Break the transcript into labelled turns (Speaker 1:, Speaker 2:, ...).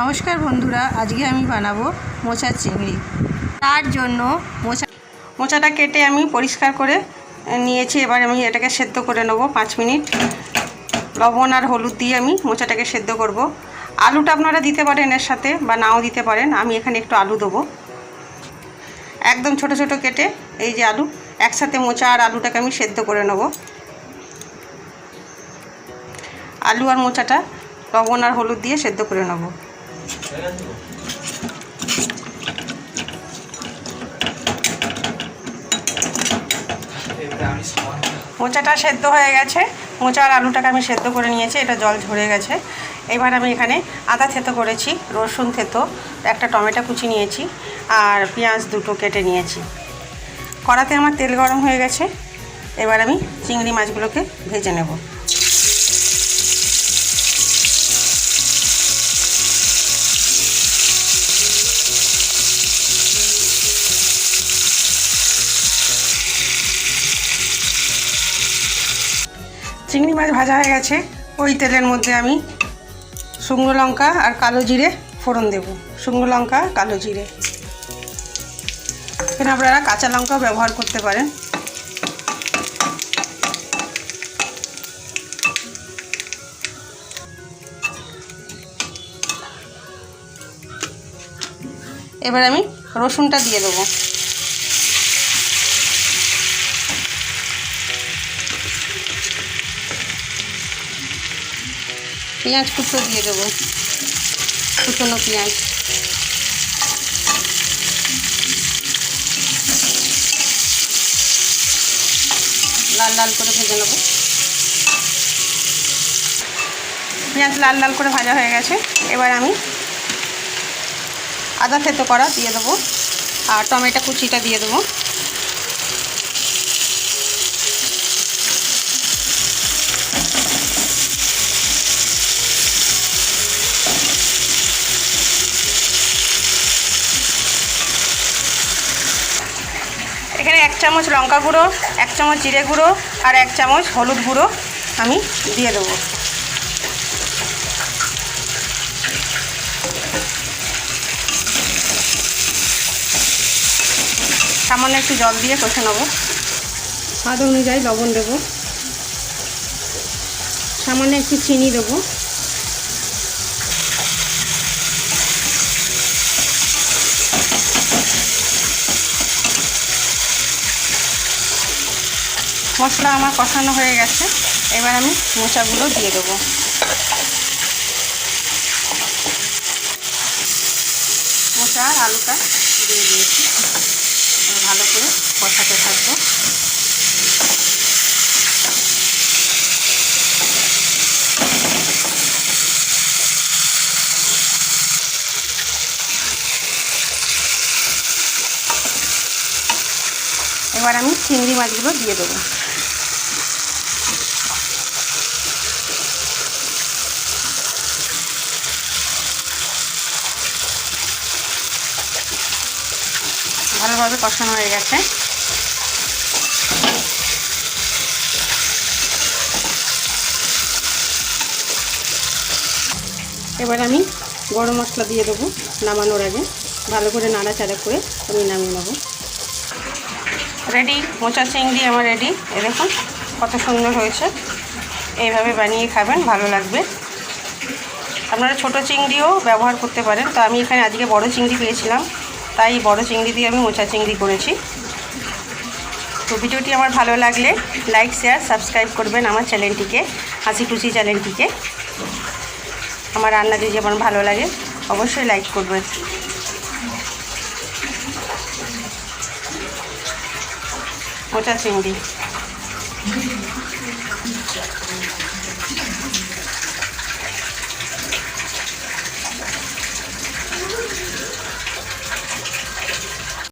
Speaker 1: নমস্কার বন্ধুরা, আজকে আমি বানাবো মোচার চিংড়ি। তার জন্য মোচা মোচাটা কেটে আমি পরিষ্কার করে নিয়েছি। এবার আমি এটাকে সেদ্ধ করে নেব পাঁচ মিনিট। লবণ আর হলুদ দিয়ে আমি মোচাটাকে সেদ্ধ করব। আলুটা আপনারা দিতে পারেন এর সাথে বা নাও দিতে পারেন। আমি এখানে একটু আলু দেবো। একদম ছোট ছোট কেটে এই যে আলু, একসাথে মোচা আর আলুটাকে আমি সেদ্ধ করে নেব। আলু আর মোচাটা লবণ আর হলুদ দিয়ে সেদ্ধ করে নেব। মোচাটা সেদ্ধ হয়ে গেছে। মোচা আর আলুটাকে আমি সেদ্ধ করে নিয়েছি, এটা জল ঝরে গেছে। এবার আমি এখানে আদা থেতো করেছি, রসুন থেতো, একটা টমেটো কুচি নিয়েছি, আর পেঁয়াজ দুটো কেটে নিয়েছি। কড়াতে আমার তেল গরম হয়ে গেছে। এবার আমি চিংড়ি মাছগুলোকে ভেজে নেব। চিংড়ি মাছ ভাজা হয়ে গেছে। ওই তেলের মধ্যে আমি শুকনো লঙ্কা আর কালো জিরে ফোড়ন দেব। শুকনো লঙ্কা, কালো জিরে। এখানে আপনারা কাঁচা লঙ্কাও ব্যবহার করতে পারেন। এবার আমি রসুনটা দিয়ে দেবো। পেঁয়াজ কুচো দিয়ে দেবো। কুচনো পেঁয়াজ। লাল লাল করে ভেজে নেব। পেঁয়াজ লাল লাল করে ভাজা হয়ে গেছে। এবার আমি আদা থেতো করা দিয়ে দেবো। আর টমেটো কুচিটা দিয়ে দেবো। চামচ লঙ্কা গুঁড়ো, এক চামচ জিরে গুঁড়ো আর এক চামচ হলুদ গুঁড়ো আমি দিয়ে দেবো। সামান্য একটু জল দিয়ে কষে নেব। স্বাদ অনুযায়ী লবণ দেবো। সামান্য একটু চিনি দেবো। মশলা আমার কষানো হয়ে গেছে। এবার আমি মোচাগুলো দিয়ে দেবো। মোচা আর আলুটা দিয়ে দিয়েছি। ভালো করে কষাতে থাকব। এবার আমি চিংড়ি মাছগুলো দিয়ে দেবো। ভালোভাবে কষানো হয়ে গেছে। এবার আমি গরম মশলা দিয়ে দেবো নামানোর আগে। ভালো করে নাড়াচাড়া করে আমি নামিয়ে নেব। রেডি? মোচা চিংড়ি আমার রেডি। এ দেখুন কত সুন্দর হয়েছে। এইভাবে বানিয়ে খাবেন, ভালো লাগবে। আপনারা ছোট চিংড়িও ব্যবহার করতে পারেন। তো আমি এখানে আজকে বড় চিংড়ি পেয়েছিলাম। তাই বড় চিংড়ি দিয়ে আমি মোচা চিংড়ি করেছি। তো ভিডিওটি আমার ভালো লাগলে লাইক শেয়ার সাবস্ক্রাইব করবেন আমার চ্যানেলটিকে, হাসি খুশি চ্যানেলটিকে। আমার রান্না যদি যেমন ভালো লাগে, অবশ্যই লাইক করবেন। মোচা চিংড়ি।